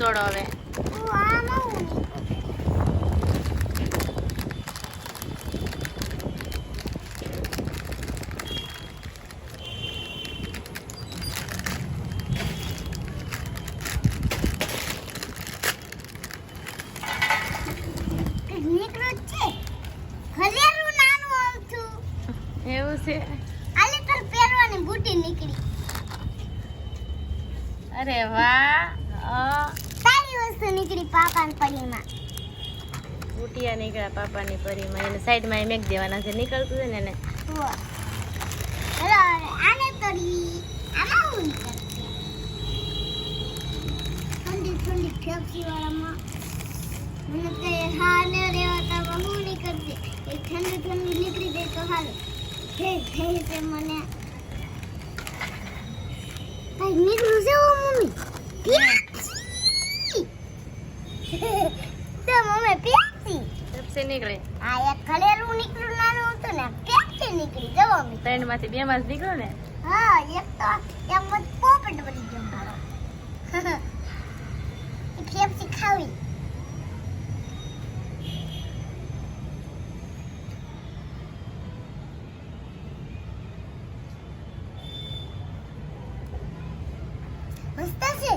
દોડો હવે. એવું છે? આલે તાર પહેરવાની બુટી નીકળી. અરે વાહ વસ્તુ નીકળી પાપાની પડીમાં. બુટિયા નીકળ્યા પાપાની પરીમાં એને સાઈડમાં મેક દેવાના છે. નીકળતું છે ને એને. હેલો આને તરી આમાં હું ઠંડી ઠંડી ફેફસી વાળામાં મને તો એ હાને રહેવાતામાં હું નીકળતી. એ ઠંડી ઠંડી નીકળી જાય તો હાલ હે હે તે મને કઈ નીકળું છે ઓ મમ્મી પ્યાસી તો મમ્મી પ્યાસી પેપ્સી નીકળે. આ એક ખલેલું નીકળ્યું નાનું હતું ને પ્યાસી નીકળી. જો મમ્મી. ત્રણમાંથી બે માં નીકળ્યો ને? હા એક તો એમ મત પોપટ બની ગયો મારો. પેપ્સી ખાવી. મસ્ત છે?